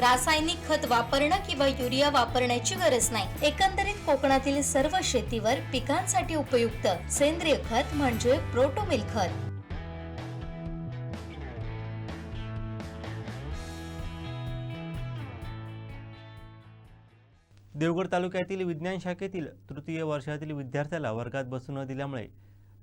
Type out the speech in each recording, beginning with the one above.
रासायनिक खत वापरणं किंवा युरिया वापरण्याची गरज नाही. एकंदरीत कोकणातील सर्व शेतीवर पिकांसाठी उपयुक्त सेंद्रिय खत म्हणजे प्रोटोमिल खत. देवगड तालुक्यातील विज्ञान शाखेतील तृतीय वर्षातील विद्यार्थ्याला वर्गात बसू न दिल्यामुळे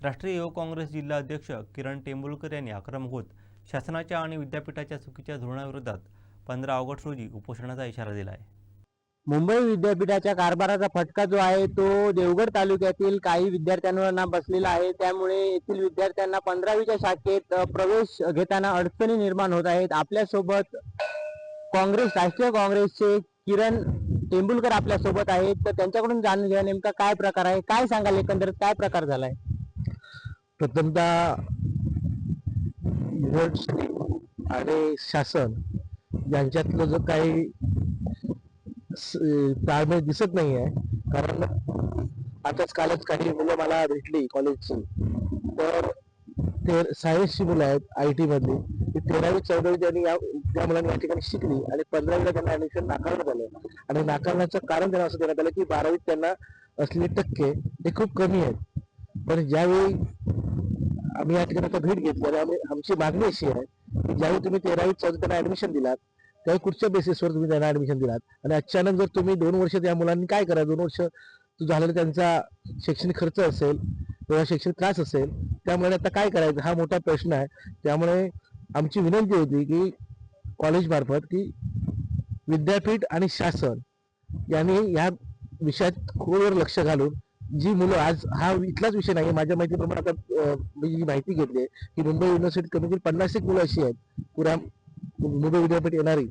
राष्ट्रीय युवक काँग्रेस जिल्हा अध्यक्ष किरण टेंबुलकर यांनी आक्रमक होत शासनाच्या आणि विद्यापीठाच्या चुकीच्या धोरणाविरोधात पंधरा ऑगस्ट रोजी उपोषणाचा इशारा दिला आहे मुंबई विद्यापीठाच्या कारभाराचा फटका जो आहे तो देवगड तालुक्यातील काही विद्यार्थ्यांना बसलेला आहे. त्यामुळे येथील विद्यार्थ्यांना पंधरावीच्या शाखेत प्रवेश घेताना अडचणी निर्माण होत आहेत. आपल्यासोबत काँग्रेस राष्ट्रीय काँग्रेसचे किरण टेंबुलकर आपल्यासोबत आहेत. तर त्यांच्याकडून जाणून घ्या नेमका काय प्रकार आहे काय सांगाल? एकंदरीत काय प्रकार झालाय? प्रथमतः आणि शासन यांच्यातलं जो काही ताळमेळ दिसत नाही आहे कारण आताच कालच काही मुलं मला भेटली कॉलेजची तर ते सायन्सची मुलं आहेत आय टी मधली. ती तेरावी चौदावी त्यांनी या त्या मुलांनी या ठिकाणी शिकली आणि पंधरावीला त्यांना ऍडमिशन नाकारण्यात आलं. आणि नाकारण्याचं कारण त्यांना असं देण्यात आलं की बारावीत त्यांना असलेले टक्के हे खूप कमी आहेत. पण ज्यावेळी आम्ही या ठिकाणी आता भेट घेतली आणि आम्ही आमची मागणी अशी आहे की ज्यावेळी तुम्ही तेरावी चौदा त्यांना ऍडमिशन दिलात त्यावेळी कुठच्या बेसिसवर तुम्ही त्यांना ऍडमिशन दिलात? आणि अचानक जर तुम्ही दोन वर्ष त्या मुलांनी काय करा? दोन वर्ष झालेला त्यांचा शैक्षणिक खर्च असेल किंवा शैक्षणिक त्रास असेल त्यामुळे आता काय करायचं? हा मोठा प्रश्न आहे. त्यामुळे आमची विनंती होती की कॉलेजमार्फत की विद्यापीठ आणि शासन यांनी या विषयात खोलवर लक्ष घालून जी मुलं आज हा इथलाच विषय नाही माझ्या माहितीप्रमाणे आता मी जी माहिती घेतली आहे की मुंबई युनिव्हर्सिटी कमीत पन्नास एक मुलं अशी आहेत. पुरा मुंबई विद्यापीठ येणारी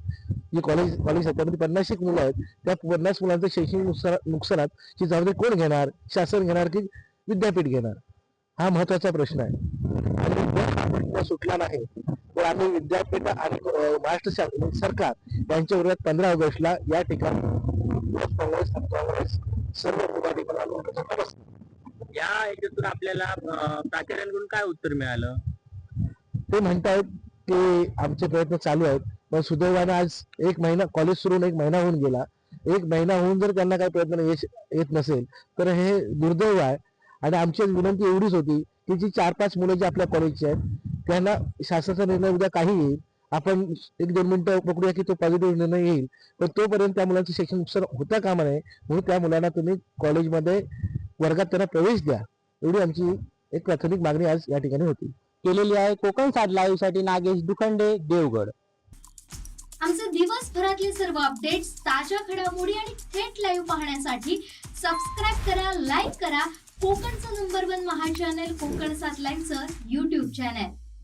जी कॉलेज कॉलेज आहेत त्यामध्ये पन्नास एक मुलं आहेत त्या पन्नास मुलांचं शैक्षणिक नुकसान नुकसानात ची जबाबदारी कोण घेणार शासन घेणार की विद्यापीठ घेणार? हा महत्त्वाचा प्रश्न आहे. आणि हा सुटला नाही तर आम्ही विद्यापीठ आणि महाराष्ट्र सरकार यांच्या विरोधात पंधरा ऑगस्टला या ठिकाणी काँग्रेस काँग्रेस सर्व या याच्यातून आपल्याला प्राचार्यांकडून काय उत्तर मिळालं? ते म्हणतायत ते आमचे प्रयत्न चालू आहेत. पण सुदैवानं आज एक महिना कॉलेज सुरू होऊन एक महिना होऊन गेला. एक महिना होऊन जर त्यांना काही प्रयत्न यश येत नसेल तर हे दुर्दैव आहे. आणि आमची विनंती एवढीच होती की जी चार पाच मुलं जी आपल्या कॉलेजची आहेत त्यांना शासनाचा निर्णय उद्या काही येईल. आपण एक दोन मिनिटं पकडूया की तो पॉझिटिव्ह निर्णय येईल. पण तोपर्यंत त्या मुलांचं शिक्षण नुकसान होता कामा नये. म्हणून त्या मुलांना तुम्ही कॉलेजमध्ये वर्गात त्यांना प्रवेश द्या. एवढी आमची एक प्राथमिक मागणी आज या ठिकाणी होती. केलेली आहे. कोकण साठ लाईव्हसाठी नागेश दुखंडे देवगड. आमचे दिवसभरातले सर्व अपडेट्स ताज्या घडामोडी आणि थेट लाईव्ह पाहण्यासाठी सबस्क्राईब करा लाईक करा. कोकणचं number one Maha channel Konkan सात लाईव्हचं युट्यूब चॅनल